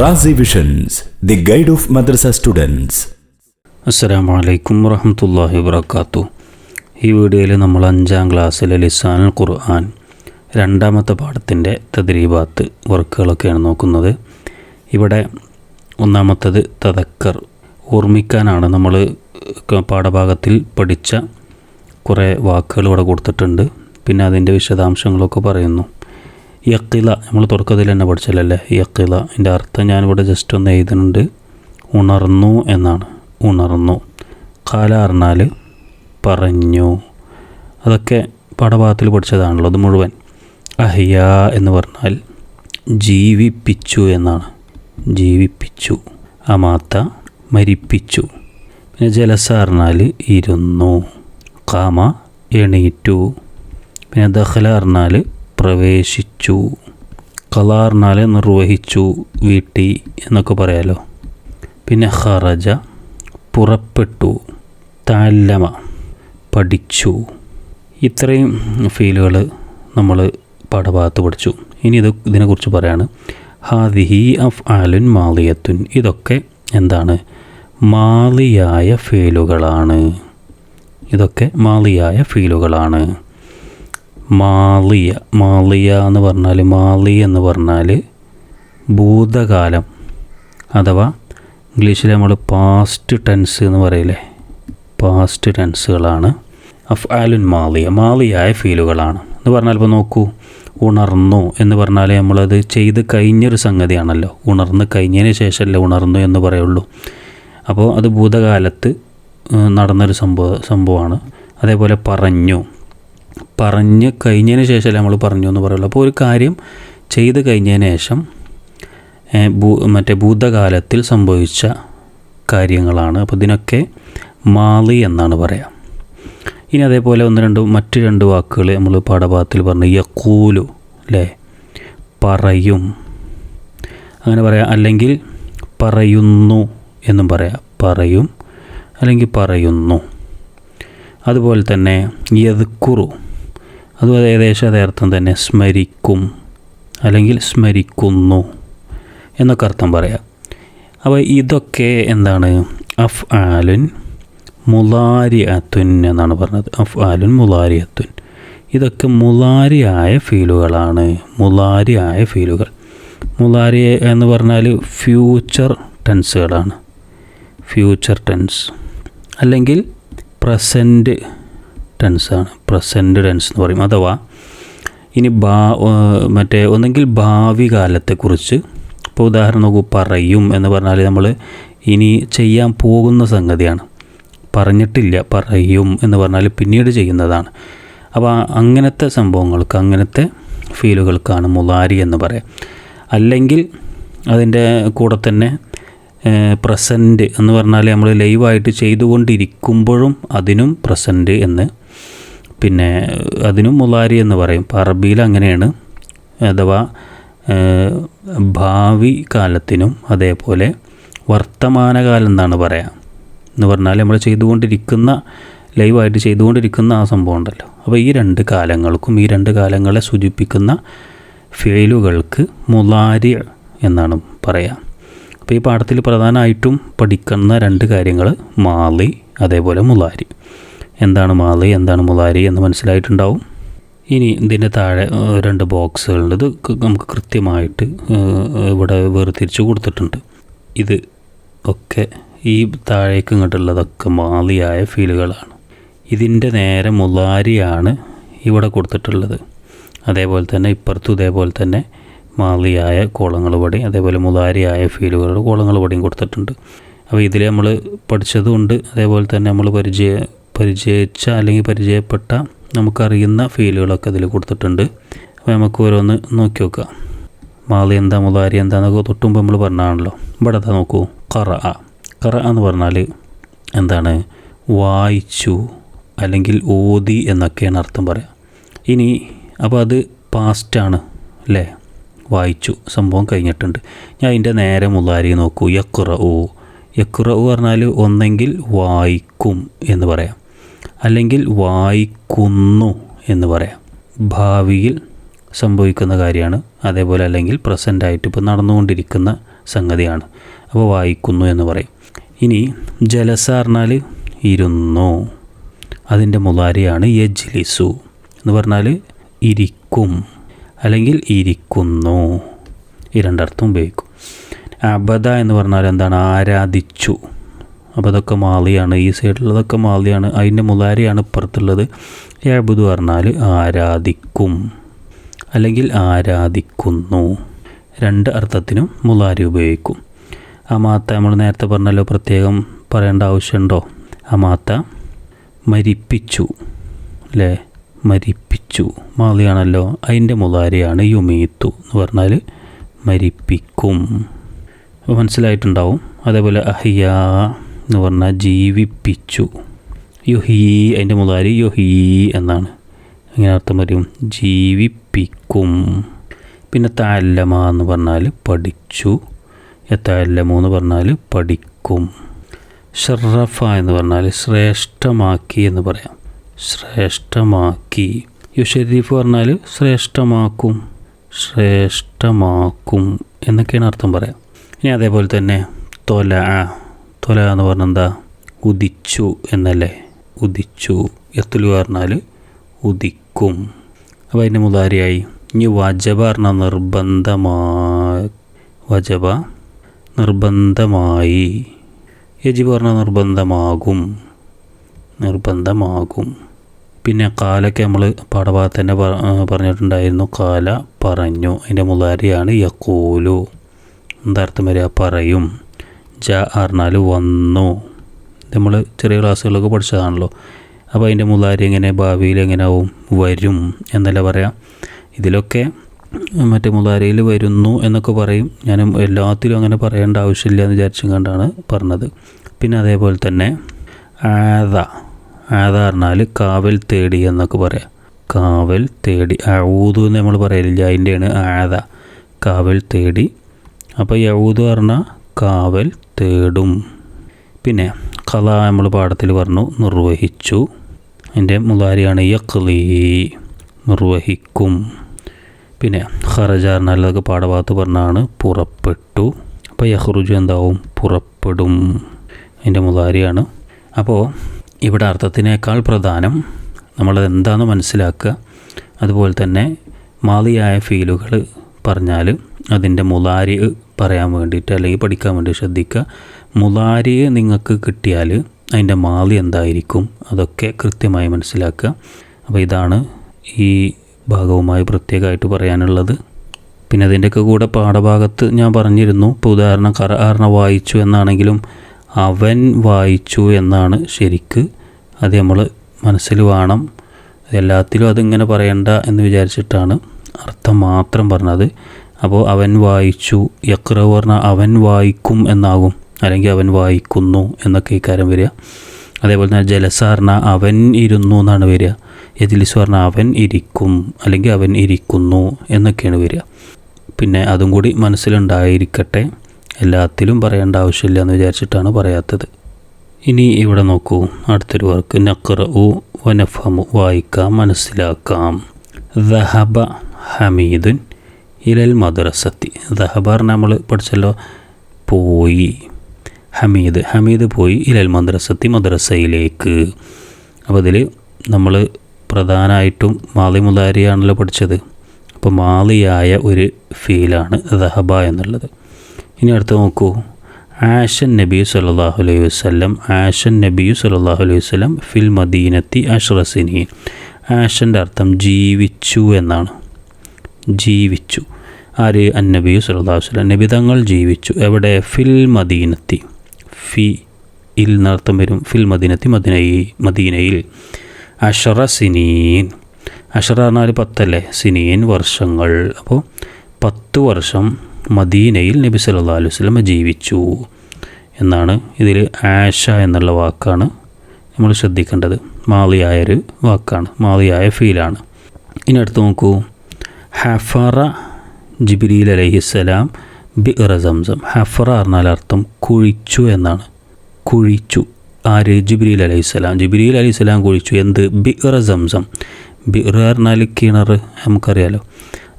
Razi visions the guide of madrasa students അസ്സലാമു അലൈക്കും വറഹമത്തല്ലാഹി വബർക്കാത്തു ഈ വീഡിയോയിൽ നമ്മൾ അഞ്ചാം ക്ലാസ്സിലെ ലിസാനുൽ ഖുർആൻ രണ്ടാമത്തെ പാഠത്തിന്റെ തദ്രീബാത്ത് വർക്കുകളൊക്കെയാണ് നോക്കുന്നത്. ഇവിടെ ഒന്നാമത്തത് തതക്കർ ഓർമ്മിക്കാനാണ് നമ്മൾ പാഠഭാഗത്തിൽ പഠിച്ച കുറേ വാക്കുകൾ ഇവിടെ കൊടുത്തിട്ടുണ്ട്. പിന്നെ അതിന്റെ വിശദാംശങ്ങളൊക്കെ പറയുന്നു. യക്കില നമ്മൾ തുടക്കത്തിൽ തന്നെ പഠിച്ചല്ലേ യക്കില ഇതിന്റെ അർത്ഥം ഞാനിവിടെ ജസ്റ്റ് ഒന്ന് എഴുതുന്നുണ്ട്. ഉണർന്നു എന്നാണ്. ഉണർന്നു. കാല അറിഞ്ഞാൽ പറഞ്ഞു. അതൊക്കെ പാഠഭാഗത്തിൽ പഠിച്ചതാണല്ലോ അത് മുഴുവൻ. അഹിയ എന്ന് പറഞ്ഞാൽ ജീവിപ്പിച്ചു എന്നാണ്. ജീവിപ്പിച്ചു. അമാത്ത മരിപ്പിച്ചു. പിന്നെ ജലസ അറിഞ്ഞാൽ ഇരുന്നു. കാമ എണീറ്റു. പിന്നെ ദഹല അറിഞ്ഞാൽ പ്രവേശിച്ചു. കല പറഞ്ഞാൽ നിർവഹിച്ചു വീട്ടി എന്നൊക്കെ പറയാലോ. പിന്നെ ഹറജ പുറപ്പെട്ടു. താല്ലമ പഠിച്ചു. ഇത്രയും ഫീലുകൾ നമ്മൾ പാഠഭാഗത്ത് പഠിച്ചു. ഇനി ഇത് ഇതിനെക്കുറിച്ച് പറയാണ്. ഹാദിഹി അഫ് ആലുൻ മാലിയത്തുൻ. ഇതൊക്കെ എന്താണ്? മാലിയായ ഫീലുകളാണ്. ഇതൊക്കെ മാലിയായ ഫീലുകളാണ്. മാലിയ മാളിയ എന്ന് പറഞ്ഞാൽ മാളി എന്ന് പറഞ്ഞാൽ ഭൂതകാലം. അഥവാ ഇംഗ്ലീഷിൽ നമ്മൾ പാസ്റ്റ് ടെൻസ് എന്ന് പറയില്ലേ? പാസ്റ്റ് ടെൻസുകളാണ് അഫ് ആലുൻ മാളിയ മാലിയായ ഫീലുകളാണ്. എന്ന് പറഞ്ഞാൽ ഇപ്പോൾ നോക്കൂ ഉണർന്നു എന്ന് പറഞ്ഞാൽ നമ്മളത് ചെയ്ത് കഴിഞ്ഞൊരു സംഗതിയാണല്ലോ. ഉണർന്ന് കഴിഞ്ഞതിന് ശേഷമല്ലേ ഉണർന്നു എന്ന് പറയുള്ളൂ. അപ്പോൾ അത് ഭൂതകാലത്ത് നടന്നൊരു സംഭവ സംഭവമാണ്. അതേപോലെ പറഞ്ഞു പറഞ്ഞ് കഴിഞ്ഞതിന് ശേഷമല്ലേ നമ്മൾ പറഞ്ഞു എന്ന് പറയുള്ളൂ. അപ്പോൾ ഒരു കാര്യം ചെയ്ത് കഴിഞ്ഞതിന് ശേഷം ഭൂ മറ്റേ ഭൂതകാലത്തിൽ സംഭവിച്ച കാര്യങ്ങളാണ്. അപ്പോൾ ഇതിനൊക്കെ മാളി എന്നാണ് പറയാം. ഇനി അതേപോലെ ഒന്ന് രണ്ട് മറ്റ് രണ്ട് വാക്കുകൾ നമ്മൾ പാഠഭാഗത്തിൽ പറഞ്ഞു. യക്കൂലു അല്ലേ പറയും. അങ്ങനെ പറയാം. അല്ലെങ്കിൽ പറയുന്നു എന്നും പറയാം. പറയും അല്ലെങ്കിൽ പറയുന്നു. അതുപോലെ തന്നെ യദ്ക്കുറു. അതും ഏകദേശം അതേ അർത്ഥം തന്നെ സ്മരിക്കും അല്ലെങ്കിൽ സ്മരിക്കുന്നു എന്നൊക്കെ അർത്ഥം പറയാം. അപ്പോൾ ഇതൊക്കെ എന്താണ്? അഫ് ആലുൻ മുലാരിയത്തുൻ എന്നാണ് പറഞ്ഞത്. അഫ് ആലുൻ മുലാരിയത്തുൻ ഇതൊക്കെ മുലാരിയായ ഫീലുകളാണ്. മുലാരിയായ ഫീലുകൾ. മുലാരി എന്ന് പറഞ്ഞാൽ ഫ്യൂച്ചർ ടെൻസുകളാണ്. Future tense. അല്ലെങ്കിൽ പ്രസന്റ് ടെൻസാണ് പ്രസന്റ് ടെൻസ് എന്ന് പറയും. അഥവാ ഇനി ഭാ മറ്റേ ഒന്നെങ്കിൽ ഭാവി കാലത്തെക്കുറിച്ച് ഇപ്പോൾ ഉദാഹരണം നോക്കൂ പറയും എന്ന് പറഞ്ഞാൽ നമ്മൾ ഇനി ചെയ്യാൻ പോകുന്ന സംഗതിയാണ്. പറഞ്ഞിട്ടില്ല പറയും എന്ന് പറഞ്ഞാൽ പിന്നീട് ചെയ്യുന്നതാണ്. അപ്പോൾ അങ്ങനത്തെ സംഭവങ്ങൾക്ക് അങ്ങനത്തെ ഫീലുകൾക്കാണ് മുലാരി എന്ന് പറയാം. അല്ലെങ്കിൽ അതിന്റെ കൂടെ തന്നെ പ്രസന്റ് എന്ന് പറഞ്ഞാൽ നമ്മൾ ലൈവായിട്ട് ചെയ്തുകൊണ്ടിരിക്കുമ്പോഴും അതിനും പ്രസന്റ് എന്ന് പിന്നെ അതിനും മുലാരി എന്ന് പറയും. അറബിയിൽ അങ്ങനെയാണ്. അഥവാ ഭാവി കാലത്തിനും അതേപോലെ വർത്തമാനകാലം എന്നാണ് പറയാം. എന്ന് പറഞ്ഞാൽ നമ്മൾ ചെയ്തുകൊണ്ടിരിക്കുന്ന ലൈവായിട്ട് ചെയ്തുകൊണ്ടിരിക്കുന്ന ആ സംഭവം ഉണ്ടല്ലോ. അപ്പോൾ ഈ രണ്ട് കാലങ്ങൾക്കും ഈ രണ്ട് കാലങ്ങളെ സൂചിപ്പിക്കുന്ന ഫെയിലുകൾക്ക് മുലാരി എന്നാണ് പറയാം. അപ്പോൾ ഈ പാഠത്തിൽ പ്രധാനമായിട്ടും പഠിക്കുന്ന രണ്ട് കാര്യങ്ങൾ മാളി അതേപോലെ മുലാരി എന്താണ് മാലി എന്താണ് മുലാരി എന്ന് മനസ്സിലായിട്ടുണ്ടാവും. ഇനി ഇതിന്റെ താഴെ രണ്ട് ബോക്സുകളുണ്ട്. ഇത് നമുക്ക് കൃത്യമായിട്ട് ഇവിടെ വേർതിരിച്ച് കൊടുത്തിട്ടുണ്ട്. ഇത് ഒക്കെ ഈ താഴേക്ക് ഇങ്ങോട്ടുള്ളതൊക്കെ മാലിയായ ഫീലുകളാണ്. ഇതിന്റെ നേരെ മുലാരിയാണ് ഇവിടെ കൊടുത്തിട്ടുള്ളത്. അതേപോലെ തന്നെ ഇപ്പുറത്തും ഇതേപോലെ തന്നെ മാലിയായ കോളങ്ങൾ പടി അതേപോലെ മുലാരിയായ ഫീലുകളുടെ കോളങ്ങൾ പടിയും കൊടുത്തിട്ടുണ്ട്. അപ്പോൾ ഇതിൽ നമ്മൾ പഠിച്ചതുകൊണ്ട് അതേപോലെ തന്നെ നമ്മൾ പരിചയ പരിചയിച്ച അല്ലെങ്കിൽ പരിചയപ്പെട്ട നമുക്കറിയുന്ന ഫീലുകളൊക്കെ അതിൽ കൊടുത്തിട്ടുണ്ട്. അപ്പോൾ നമുക്ക് ഓരോന്ന് നോക്കി നോക്കാം മാളി എന്താ മുതാരി എന്താന്നൊക്കെ തൊട്ടുമ്പോൾ നമ്മൾ പറഞ്ഞാണല്ലോ. ഇവിടെ നോക്കൂ. കറ കറ എന്ന് പറഞ്ഞാൽ എന്താണ്? വായിച്ചു അല്ലെങ്കിൽ ഓതി എന്നൊക്കെയാണ് അർത്ഥം പറയാം ഇനി അപ്പോൾ അത് പാസ്റ്റാണ് അല്ലേ? വായിച്ചു. സംഭവം കഴിഞ്ഞിട്ടുണ്ട്. ഞാൻ അതിന്റെ നേരെ മുതാരി നോക്കൂ. യക്കുറ ഓ യക്കുറ പറഞ്ഞാൽ ഒന്നെങ്കിൽ വായിക്കും എന്ന് പറയാം. അല്ലെങ്കിൽ വായിക്കുന്നു എന്ന് പറയാം. ഭാവിയിൽ സംഭവിക്കുന്ന കാര്യമാണ്. അതേപോലെ അല്ലെങ്കിൽ പ്രസന്റ് ആയിട്ട് ഇപ്പോൾ നടന്നുകൊണ്ടിരിക്കുന്ന സംഗതിയാണ്. അപ്പോൾ വായിക്കുന്നു എന്ന് പറയും. ഇനി ജലസ പറഞ്ഞാൽ ഇരുന്നു. അതിന്റെ മുതാരിയാണ് യജ്ലിസു എന്ന് പറഞ്ഞാൽ ഇരിക്കും അല്ലെങ്കിൽ ഇരിക്കുന്നു. ഈ രണ്ടർത്ഥം ഉപയോഗിക്കും. അബദ എന്ന് പറഞ്ഞാൽ എന്താണ്? ആരാധിച്ചു. അപ്പോൾ അതൊക്കെ മാളിയാണ് ഈ സൈഡിലുള്ളതൊക്കെ മാളിയാണ്. അതിന്റെ മുതാരിയാണ് ഇപ്പുറത്തുള്ളത്. യാബുദ് പറഞ്ഞാൽ ആരാധിക്കും അല്ലെങ്കിൽ ആരാധിക്കുന്നു. രണ്ട് അർത്ഥത്തിനും മുലാരി ഉപയോഗിക്കും. അമാത്ത നമ്മൾ നേരത്തെ പറഞ്ഞല്ലോ പ്രത്യേകം പറയേണ്ട ആവശ്യമുണ്ടോ? അമാത്ത മരിപ്പിച്ചു അല്ലേ? മരിപ്പിച്ചു. മാളിയാണല്ലോ അതിന്റെ മുതാരിയാണ് യുമീത്തു എന്ന് പറഞ്ഞാൽ മരിപ്പിക്കും. മനസ്സിലായിട്ടുണ്ടാവും. അതേപോലെ അഹിയ എന്ന് പറഞ്ഞാൽ ജീവിപ്പിച്ചു. യുഹീ അതിന്റെ മുതാരി യുഹീ എന്നാണ്. അങ്ങനെ അർത്ഥം വരും. ജീവിപ്പിക്കും. പിന്നെ താല്ലമ എന്ന് പറഞ്ഞാൽ പഠിച്ചു. എത്താല്ലമു എന്ന് പറഞ്ഞാൽ പഠിക്കും. ഷറഫ എന്ന് പറഞ്ഞാൽ ശ്രേഷ്ഠമാക്കി എന്ന് പറയാം. ശ്രേഷ്ഠമാക്കി. യുഷരീഫ് പറഞ്ഞാൽ ശ്രേഷ്ഠമാക്കും. ശ്രേഷ്ഠമാക്കും എന്നൊക്കെയാണ് അർത്ഥം പറയാം. ഇനി അതേപോലെ തന്നെ തൊല. തൊല എന്ന് പറഞ്ഞാൽ എന്താ? ഉദിച്ചു എന്നല്ലേ? ഉദിച്ചു. എത്തുലു പറഞ്ഞാൽ ഉദിക്കും. അപ്പോൾ അതിന്റെ മുതാരിയായി. ഇനി വജബ പറഞ്ഞാൽ നിർബന്ധമായി. വജബ നിർബന്ധമായി. യജിബ് പറഞ്ഞാൽ നിർബന്ധമാകും. നിർബന്ധമാകും. പിന്നെ കാലൊക്കെ നമ്മൾ പാഠഭാഗത്ത് തന്നെ പറഞ്ഞിട്ടുണ്ടായിരുന്നു. കാല പറഞ്ഞു. അതിന്റെ മുതാരിയാണ് യക്കൂലു എന്താർത്ഥം വരിക? പറയും. ജ പറഞ്ഞാൽ വന്നു. നമ്മൾ ചെറിയ ക്ലാസ്സുകളൊക്കെ പഠിച്ചതാണല്ലോ. അപ്പോൾ അതിന്റെ മുതാരി എങ്ങനെ ഭാവിയിൽ എങ്ങനെയാവും വരും എന്നല്ല പറയാം. ഇതിലൊക്കെ മറ്റേ മുതാരയിൽ വരുന്നു എന്നൊക്കെ പറയും. ഞാൻ എല്ലാത്തിലും അങ്ങനെ പറയേണ്ട ആവശ്യമില്ല എന്ന് വിചാരിച്ചും കണ്ടാണ് പറഞ്ഞത്. പിന്നെ അതേപോലെ തന്നെ ആദ ആദ പറഞ്ഞാൽ കാവൽ തേടി എന്നൊക്കെ പറയാം. കാവൽ തേടി അഴൂതു എന്ന് നമ്മൾ പറയലില്ല അതിന്റെയാണ് ആദ. കാവൽ തേടി. അപ്പോൾ യൗദ് പറഞ്ഞാൽ കാവൽ തേടും. പിന്നെ കഥ നമ്മൾ പാഠത്തിൽ പറഞ്ഞു നിർവഹിച്ചു. അതിന്റെ മുതാരിയാണ് യക്ലീ നിർവഹിക്കും. പിന്നെ പറഞ്ഞാൽ അതൊക്കെ പാഠഭാഗത്ത് പറഞ്ഞാണ് പുറപ്പെട്ടു. അപ്പോൾ യഹ്റുജു എന്താവും? പുറപ്പെടും. അതിന്റെ മുതാരിയാണ്. അപ്പോൾ ഇവിടെ അർത്ഥത്തിനേക്കാൾ പ്രധാനം നമ്മളത് എന്താണെന്ന് മനസ്സിലാക്കുക. അതുപോലെ തന്നെ മാതിയായ ഫീലുകൾ പറഞ്ഞാൽ അതിന്റെ മുലാരി പറയാൻ വേണ്ടിയിട്ട് അല്ലെങ്കിൽ പഠിക്കാൻ വേണ്ടി ശ്രദ്ധിക്കുക. മുലാരി നിങ്ങൾക്ക് കിട്ടിയാൽ അതിന്റെ മാലി എന്തായിരിക്കും അതൊക്കെ കൃത്യമായി മനസ്സിലാക്കുക. അപ്പോൾ ഇതാണ് ഈ ഭാഗവുമായി പ്രത്യേകമായിട്ട് പറയാനുള്ളത്. പിന്നെ അതിന്റെയൊക്കെ കൂടെ പാഠഭാഗത്ത് ഞാൻ പറഞ്ഞിരുന്നു. ഇപ്പോൾ ഉദാഹരണം കറാറിനെ വായിച്ചു എന്നാണെങ്കിലും അവൻ വായിച്ചു എന്നാണ് ശരിക്ക്. അത് നമ്മൾ മനസ്സിൽ വേണം. എല്ലാത്തിലും അതിങ്ങനെ പറയണ്ട എന്ന് വിചാരിച്ചിട്ടാണ് അർത്ഥം മാത്രം പറഞ്ഞത്. അപ്പോൾ അവൻ വായിച്ചു. യക്ര പറഞ്ഞാൽ അവൻ വായിക്കും എന്നാകും. അല്ലെങ്കിൽ അവൻ വായിക്കുന്നു എന്നൊക്കെ ഇക്കാരം വരിക. അതേപോലെ തന്നെ ജലസ പറഞ്ഞാൽ അവൻ ഇരുന്നു എന്നാണ് വരിക. എതിലിസ് പറഞ്ഞാൽ അവൻ ഇരിക്കും അല്ലെങ്കിൽ അവൻ ഇരിക്കുന്നു എന്നൊക്കെയാണ് വരിക. പിന്നെ അതും കൂടി മനസ്സിലുണ്ടായിരിക്കട്ടെ. എല്ലാത്തിലും പറയേണ്ട ആവശ്യമില്ല എന്ന് വിചാരിച്ചിട്ടാണ് പറയാത്തത്. ഇനി ഇവിടെ നോക്കൂ. അടുത്തൊരു വർക്ക്. നക്കറ വനഫമു വായിക്കാം മനസ്സിലാക്കാം. ദഹബ ഹമീദുൻ ഇലൽ മദ്രസത്തി. ദഹബാർ നമ്മൾ പഠിച്ചല്ലോ. പോയി. ഹമീദ്. ഹമീദ് പോയി ഇലൽ മദ്രസത്തി മദ്രസയിലേക്ക്. അപ്പോൾ അതിൽ നമ്മൾ പ്രധാനമായിട്ടും മാലി മുതാരിയാണല്ലോ പഠിച്ചത്. അപ്പോൾ മാലിയായ ഒരു ഫീലാണ് ദഹബ എന്നുള്ളത്. ഇനി അടുത്ത് നോക്കൂ. ആഷൻ നബി സല്ലല്ലാഹു അലൈഹി വസ്ലം ആഷൻ നബി സല്ലല്ലാഹു അലൈഹി വസ്ലം ഫിൽ മദീനത്തി അഷ്റസിനീൻ ആഷന്റെ അർത്ഥം ജീവിച്ചു എന്നാണ്. ജീവിച്ചു. ആര്? അന്നബി വസല്ലം. നബി തങ്ങൾ ജീവിച്ചു. എവിടെ? ഫിൽ മദീനത്തി. ഫി ഇൽ നടത്തം വരും. ഫിൽ മദീനത്തി മദീനയിൽ മദീനയിൽ. അഷറ സിനീൻ. അഷറ പറഞ്ഞാൽ പത്തല്ലേ? സിനീൻ വർഷങ്ങൾ. അപ്പോൾ പത്ത് വർഷം മദീനയിൽ നബി സല്ലാ അലൈഹി വസല്ലം ജീവിച്ചു. എന്നാണ് ഇതിൽ ആഷ എന്നുള്ള വാക്കാണ് നമ്മൾ ശ്രദ്ധിക്കേണ്ടത്. മാളിയായൊരു വാക്കാണ്. മാളിയായ ഫീലാണ്. ഇനി അടുത്ത് നോക്കൂ. ഹഫറ ജിബ്രീൽ അലൈഹിസ്സലാം ബിറ സംസം ഹഫറ പറഞ്ഞാൽ അർത്ഥം കുഴിച്ചു എന്നാണ്. കുഴിച്ചു. ആര്? ജിബ്രീൽ അലൈഹിസ്സലാം ജിബ്രീൽ അലൈഹിസ്സലാം കുഴിച്ചു. എന്ത്? ബിറ സംസം. ബിറ പറഞ്ഞാൽ കിണർ നമുക്കറിയാലോ.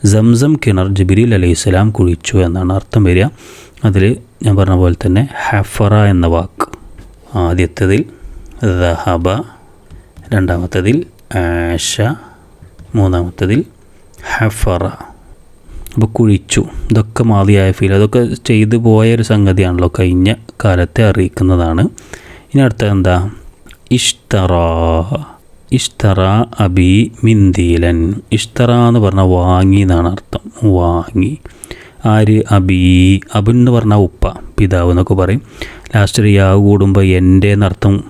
സംസം കിണർ ജിബ്രീൽ അലൈഹിസ്സലാം കുഴിച്ചു എന്നാണ് അർത്ഥം വരിക. അതിൽ ഞാൻ പറഞ്ഞ പോലെ തന്നെ ഹഫറ എന്ന വാക്ക്. ആദ്യത്തതിൽ ദഹബ രണ്ടാമത്തതിൽ ആഷ മൂന്നാമത്തതിൽ ഹഫറ അപ്പോൾ കുഴിച്ചു. ഇതൊക്കെ മാതിയായ ഫീൽ അതൊക്കെ ചെയ്തു പോയ ഒരു സംഗതിയാണല്ലോ കഴിഞ്ഞ കാലത്തെ അറിയിക്കുന്നതാണ്. ഇനി അടുത്തത് എന്താ? ഇഷ്തറ. ഇഷ്തറ അബി മിന്ദീലൻ. ഇഷ്തറ എന്ന് പറഞ്ഞാൽ വാങ്ങി എന്നാണ് അർത്ഥം. വാങ്ങി. ആര്? അബി. അബു എന്ന് പറഞ്ഞാൽ ഉപ്പ പിതാവ് എന്നൊക്കെ പറയും. ലാസ്റ്റ് യാവ് കൂടുമ്പോൾ എന്റെ എന്നർത്ഥം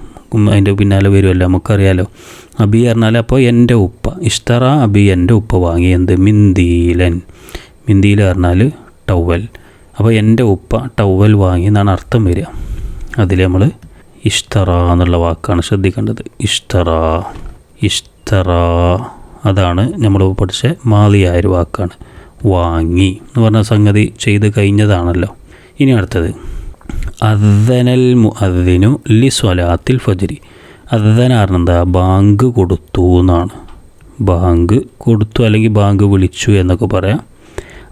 അതിന്റെ പിന്നാലെ വരുമല്ലോ നമുക്കറിയാലോ. അബി പറഞ്ഞാൽ അപ്പോൾ എന്റെ ഉപ്പ. ഇഷ്തറ അബി എന്റെ ഉപ്പ വാങ്ങി. എന്ത്? മിന്ദീലൻ. മിന്തിയിൽ പറഞ്ഞാൽ ടവൽ. അപ്പോൾ എന്റെ ഉപ്പ ടവൽ വാങ്ങി എന്നാണ് അർത്ഥം വരിക. അതിൽ നമ്മൾ ഇഷ്ടറ എന്നുള്ള വാക്കാണ് ശ്രദ്ധിക്കേണ്ടത്. ഇഷ്ടറ ഇഷ്ടറ അതാണ് നമ്മൾ പഠിച്ച മാലിയായ ഒരു വാക്കാണ്. വാങ്ങി എന്ന് പറഞ്ഞ സംഗതി ചെയ്ത് കഴിഞ്ഞതാണല്ലോ. ഇനി അടുത്തത്. അദ്ദനൽ മുഅദ്ദിനു ലി സ്വലാത്തിൽ ഫജരി. അദ്ദനാർന്നെന്താ ബാങ്ക് കൊടുത്തു എന്നാണ്. ബാങ്ക് കൊടുത്തു അല്ലെങ്കിൽ ബാങ്ക് വിളിച്ചു എന്നൊക്കെ പറയാം.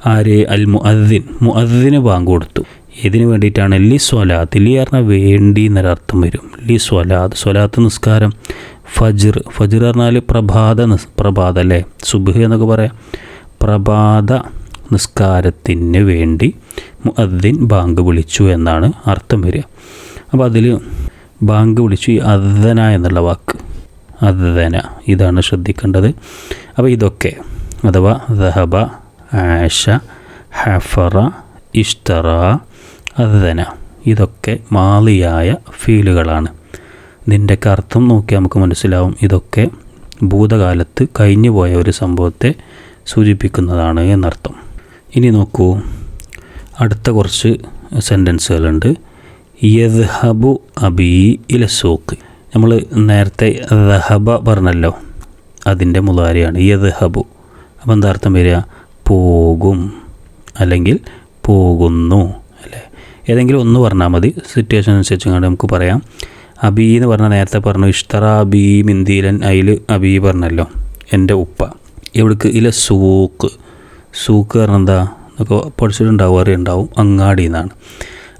ആര്? അൽ മുഅദ്ദിൻ മുഅദ്ദിന് ബാങ്ക് കൊടുത്തു. ഇതിന് വേണ്ടിയിട്ടാണ്? ലി സ്വലാത്ത്. ലി പറഞ്ഞാൽ വേണ്ടി എന്നൊരർത്ഥം വരും. ലി സ്വലാത്ത്. സ്വലാത്ത് നിസ്കാരം. ഫജ്ർ. ഫജ്ർ പറഞ്ഞാൽ പ്രഭാത നിസ് പ്രഭാത അല്ലേ? സുബ് എന്നൊക്കെ പറയാം. പ്രഭാത നിസ്കാരത്തിന് വേണ്ടി മുഅദ്ദിൻ ബാങ്ക് വിളിച്ചു എന്നാണ് അർത്ഥം വരിക. അപ്പോൾ അതിൽ ബാങ്ക് വിളിച്ചു ഈ അദ്ദന എന്നുള്ള വാക്ക്. അദ്ദന. ഇതാണ് ശ്രദ്ധിക്കേണ്ടത്. അപ്പോൾ ഇതൊക്കെ. അഥവാ ദഹബ ആഷ ഹഫറ ഇഷ്ടറ അദന ഇതൊക്കെ മാലിയായ ഫീലുകളാണ്. ഇതിന്റെയൊക്കെ അർത്ഥം നോക്കി നമുക്ക് മനസ്സിലാവും. ഇതൊക്കെ ഭൂതകാലത്ത് കഴിഞ്ഞു പോയ ഒരു സംഭവത്തെ സൂചിപ്പിക്കുന്നതാണ് എന്നർത്ഥം. ഇനി നോക്കൂ. അടുത്ത കുറച്ച് സെന്റൻസുകളുണ്ട് യദ്ഹബു അബി ഇലസൂക്ക് നമ്മൾ നേരത്തെ ദഹബ പറഞ്ഞല്ലോ. അതിന്റെ മുതാരിയാണ് യദ്ഹബു. അപ്പോൾ എന്താ അർത്ഥം വരിക? പോകും അല്ലെങ്കിൽ പോകുന്നു അല്ലേ? ഏതെങ്കിലും ഒന്ന് പറഞ്ഞാൽ മതി. സിറ്റുവേഷൻ അനുസരിച്ച് കണ്ട് നമുക്ക് പറയാം. അബി എന്ന് പറഞ്ഞാൽ നേരത്തെ പറഞ്ഞു ഇഷ്തറ അബി മിന്ദീലൻ അയിൽ അബി പറഞ്ഞല്ലോ എന്റെ ഉപ്പ. എവിടേക്ക്? ഇല സൂക്ക്. സൂക്ക് പറഞ്ഞാൽ എന്താ? എന്നൊക്കെ പഠിച്ചിട്ടുണ്ടാവും അറിയുണ്ടാവും. അങ്ങാടി എന്നാണ്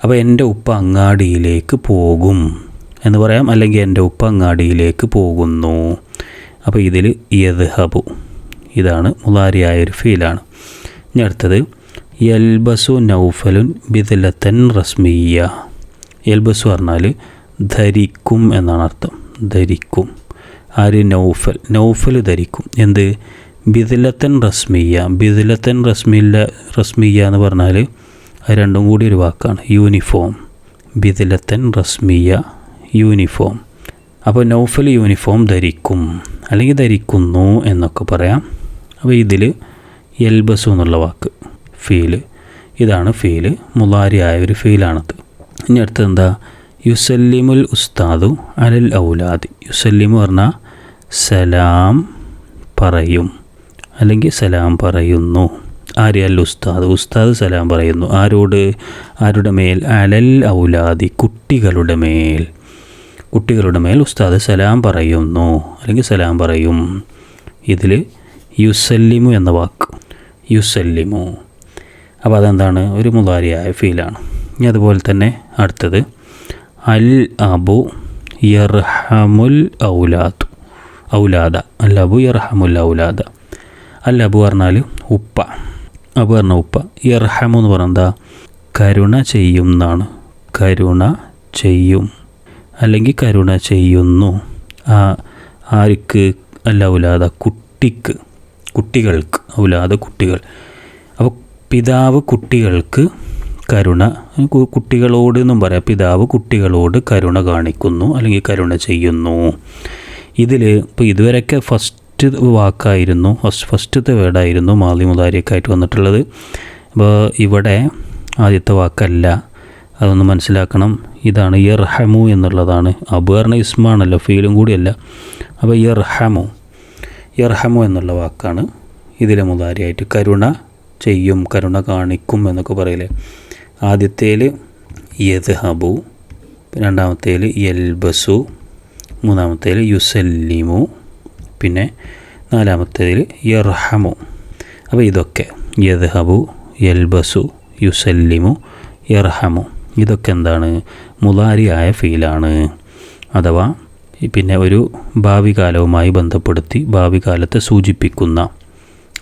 അപ്പോൾ എന്റെ ഉപ്പ അങ്ങാടിയിലേക്ക് പോകും എന്ന് പറയാം. അല്ലെങ്കിൽ എന്റെ ഉപ്പ അങ്ങാടിയിലേക്ക് പോകുന്നു. അപ്പോൾ ഇതിൽ യദ്ഹബു ഇതാണ്. മുലാരിയായ ഒരു ഫീലാണ്. ഇനി അടുത്തത് എൽബസു നൗഫലുൻ ബിദലത്തൻ റസ്മിയ എൽബസു പറഞ്ഞാൽ ധരിക്കും എന്നാണ് അർത്ഥം. ധരിക്കും. ആര് നൗഫൽ? നൗഫൽ ധരിക്കും. എന്ത്? ബിദലത്തൻ റസ്മിയ ബിദലത്തൻ റസ്മില്ല റസ്മിയ എന്ന് പറഞ്ഞാൽ അത് രണ്ടും കൂടി ഒരു വാക്കാണ്. യൂണിഫോം. ബിദലത്തൻ റസ്മിയ യൂണിഫോം. അപ്പോൾ നൗഫൽ യൂണിഫോം ധരിക്കും. അല്ലെങ്കിൽ ധരിക്കുന്നു എന്നൊക്കെ പറയാം. അപ്പോൾ ഇതിൽ എൽബസു എന്നുള്ള വാക്ക്. ഫീൽ ഇതാണ് ഫീൽ മുലാരിയായ ഒരു ഫീലാണത്. ഇനി അടുത്തത് എന്താ? യുസല്ലിമുൽ ഉസ്താദു അലൽ ഔലാദി. യുസല്ലിമു പറഞ്ഞാൽ സലാം പറയും. അല്ലെങ്കിൽ സലാം പറയുന്നു. ആര് അൽ ഉസ്താദ്? ഉസ്താദ് സലാം പറയുന്നു. ആരോട്? ആരുടെ മേൽ? അലൽ ഔലാദി കുട്ടികളുടെ മേൽ. കുട്ടികളുടെ മേൽ ഉസ്താദ് സലാം പറയുന്നു. അല്ലെങ്കിൽ സലാം പറയും. ഇതിൽ യുസല്ലിമു എന്ന വാക്ക്. യുസല്ലിമു. അപ്പോൾ അതെന്താണ്? ഒരു മുതാരിയായ ഫീലാണ്. ഇനി അതുപോലെ തന്നെ അടുത്തത്. അൽ അബു യർഹമുൽ ഔലാദ്. ഔലാദ. അൽ അബു യർഹമുൽ ഔലാദ. അൽ അബു പറഞ്ഞാൽ ഉപ്പ. അബു പറഞ്ഞ ഉപ്പ. യർഹമു എന്ന് പറഞ്ഞാൽ എന്താ? കരുണ ചെയ്യും എന്നാണ്. കരുണ ചെയ്യും. അല്ലെങ്കിൽ കരുണ ചെയ്യുന്നു. ആ ആർക്ക്? അല്ല ഔലാദ. കുട്ടിക്ക്. കുട്ടികൾക്ക് ഔലാദ കുട്ടികൾ. അപ്പോൾ പിതാവ് കുട്ടികൾക്ക് കരുണ കുട്ടികളോട് എന്നും പറയാം. പിതാവ് കുട്ടികളോട് കരുണ കാണിക്കുന്നു അല്ലെങ്കിൽ കരുണ ചെയ്യുന്നു. ഇതിൽ ഇപ്പോൾ ഇതുവരെയൊക്കെ ഫസ്റ്റ് വാക്കായിരുന്നു ഫസ്റ്റ് ഫസ്റ്റത്തെ വേർഡായിരുന്നു മാലി മുതാരിയൊക്കെ ആയിട്ട് വന്നിട്ടുള്ളത്. അപ്പോൾ ഇവിടെ ആദ്യത്തെ വാക്കല്ല. അതൊന്ന് മനസ്സിലാക്കണം. ഇതാണ് യർഹമു എന്നുള്ളതാണ്. അബു ഇസ്മാണല്ലോ ഫീലും കൂടിയല്ല. അപ്പോൾ യർഹമു യർഹമു എന്നുള്ള വാക്കാണ് ഇതിലെ മുതാരിയായിട്ട്. കരുണ ചെയ്യും കരുണ കാണിക്കും എന്നൊക്കെ പറയില്ലേ ആദ്യത്തേൽ യദ്ഹബു രണ്ടാമത്തേൽ യൽബസു മൂന്നാമത്തേൽ യുസല്ലിമു പിന്നെ നാലാമത്തേൽ യർഹമു. അപ്പോൾ ഇതൊക്കെ യദ്ഹബു യൽബസു യുസല്ലിമു യർഹമു. ഇതൊക്കെ എന്താണ്? മുതാരിയായ ഫീലാണ്. അഥവാ പിന്നെ ഒരു ഭാവി കാലവുമായി ബന്ധപ്പെടുത്തി ഭാവി കാലത്തെ സൂചിപ്പിക്കുന്ന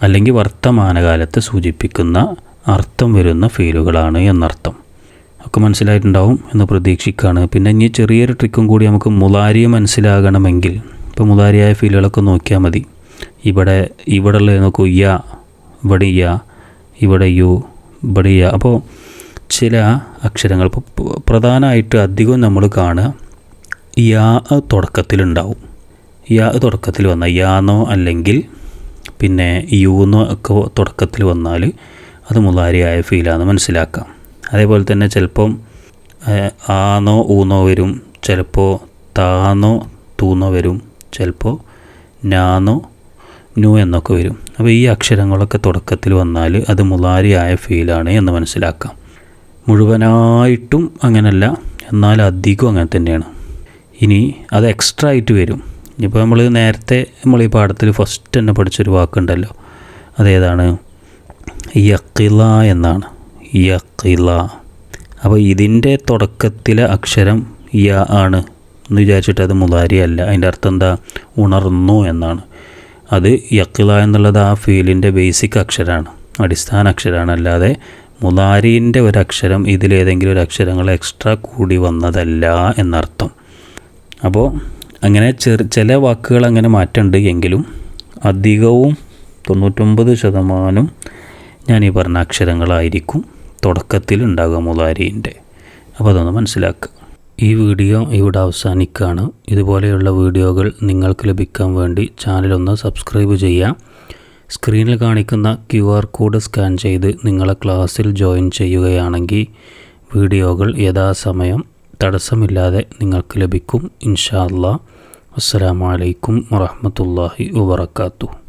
അല്ലെങ്കിൽ വർത്തമാനകാലത്തെ സൂചിപ്പിക്കുന്ന അർത്ഥം വരുന്ന ഫീലുകളാണ് എന്നർത്ഥം. ഒക്കെ മനസ്സിലായിട്ടുണ്ടാവും എന്ന് പ്രതീക്ഷിക്കുകയാണ്. പിന്നെ ഇനി ചെറിയൊരു ട്രിക്കും കൂടി നമുക്ക് മുലാരിയെ മനസ്സിലാകണമെങ്കിൽ ഇപ്പോൾ മുലാരിയായ ഫീലുകളൊക്കെ നോക്കിയാൽ മതി. ഇവിടെ ഇവിടെ ഉള്ളത് നോക്കൂ യ ഇവിടെ യ ഇവിടെ യു ഇവിടെ യ. അപ്പോൾ ചില അക്ഷരങ്ങൾ ഇപ്പോൾ പ്രധാനമായിട്ട് അധികം നമ്മൾ കാണുക യാ തുടക്കത്തിലുണ്ടാവും. യാ തുടക്കത്തിൽ വന്ന യാന്നോ അല്ലെങ്കിൽ പിന്നെ യൂന്നോ ഒക്കെ തുടക്കത്തിൽ വന്നാൽ അത് മുതാരിയായ ഫീലാണെന്ന് മനസ്സിലാക്കാം. അതേപോലെ തന്നെ ചിലപ്പം ആന്നോ ഊന്നോ വരും ചിലപ്പോൾ താന്നോ തൂന്നോ വരും ചിലപ്പോൾ നാന്നോ നു എന്നൊക്കെ വരും. അപ്പോൾ ഈ അക്ഷരങ്ങളൊക്കെ തുടക്കത്തിൽ വന്നാൽ അത് മുതാരിയായ ഫീലാണ് എന്ന് മനസ്സിലാക്കാം. മുഴുവനായിട്ടും അങ്ങനല്ല എന്നാൽ അധികം അങ്ങനെ തന്നെയാണ്. ഇനി അത് എക്സ്ട്രാ ആയിട്ട് വരും. ഇപ്പോൾ നമ്മൾ നേരത്തെ നമ്മൾ ഈ പാഠത്തിൽ ഫസ്റ്റ് തന്നെ പഠിച്ചൊരു വാക്കുണ്ടല്ലോ. അതേതാണ്? യക്കില എന്നാണ്. യക്കില അപ്പോൾ ഇതിന്റെ തുടക്കത്തിലെ അക്ഷരം യ ആണ് എന്ന് വിചാരിച്ചിട്ട് അത് മുതാരി അല്ല അതിന്റെ അർത്ഥം എന്താ? ഉണർന്നു എന്നാണ്. അത് യക്കില എന്നുള്ളത് ആ ഫീലിന്റെ ബേസിക് അക്ഷരമാണ് അടിസ്ഥാന അക്ഷരമാണ് അല്ലാതെ മുതാരീന്റെ ഒരു അക്ഷരം ഇതിലേതെങ്കിലും ഒരു അക്ഷരങ്ങൾ എക്സ്ട്രാ കൂടി വന്നതല്ല എന്നർത്ഥം. അപ്പോൾ അങ്ങനെ ചെറു ചില വാക്കുകൾ അങ്ങനെ മാറ്റമുണ്ട് എങ്കിലും അധികവും തൊണ്ണൂറ്റൊമ്പത് ശതമാനം ഞാൻ ഈ പറഞ്ഞ അക്ഷരങ്ങളായിരിക്കും തുടക്കത്തിൽ ഉണ്ടാകുക മുതാരീന്റെ. അപ്പോൾ അതൊന്ന് മനസ്സിലാക്കുക ഈ വീഡിയോ ഇവിടെ അവസാനിക്കുകയാണ് ഇതുപോലെയുള്ള വീഡിയോകൾ നിങ്ങൾക്ക് ലഭിക്കാൻ വേണ്ടി ചാനലൊന്ന് സബ്സ്ക്രൈബ് ചെയ്യുക. സ്ക്രീനിൽ കാണിക്കുന്ന ക്യു ആർ കോഡ് സ്കാൻ ചെയ്ത് നിങ്ങളെ ക്ലാസ്സിൽ ജോയിൻ ചെയ്യുകയാണെങ്കിൽ വീഡിയോകൾ യഥാസമയം തടസ്സമില്ലാതെ നിങ്ങൾക്ക് ലഭിക്കും. ഇൻഷാ അല്ലാ അസ്സാം വലൈക്കും വറഹമത്തല്ലാഹി വബറകാതുഹു.